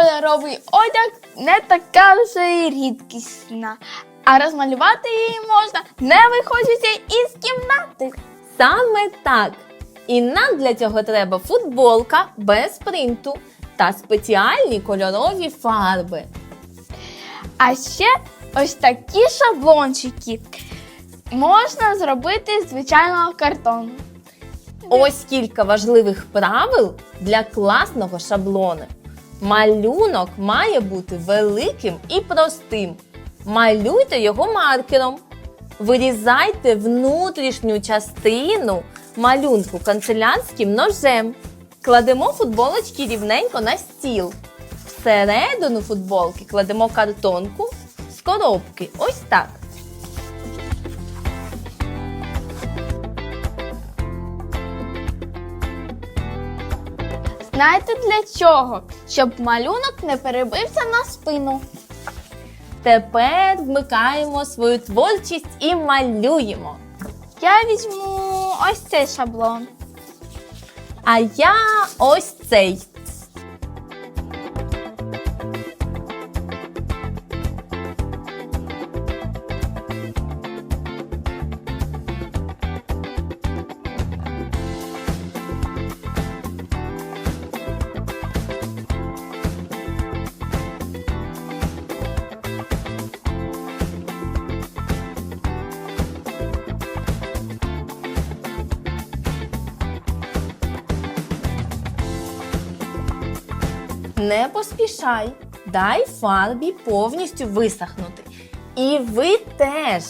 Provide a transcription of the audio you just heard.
кольоровий одяг не така вже й рідкісна, а розмалювати її можна, не виходячи із кімнати. Саме так. І нам для цього треба футболка без принту та спеціальні кольорові фарби. А ще ось такі шаблончики можна зробити з звичайного картону. Ось кілька важливих правил для класного шаблону. Малюнок має бути великим і простим. Малюйте його маркером. Вирізайте внутрішню частину малюнку канцелярським ножем. Кладемо футболочки рівненько на стіл. Всередину футболки кладемо картонку з коробки. Ось так. Знаєте для чого? Щоб малюнок не перебився на спину. Тепер вмикаємо свою творчість і малюємо. Я візьму ось цей шаблон. А я ось цей. Не поспішай, дай фарбі повністю висохнути. І ви теж.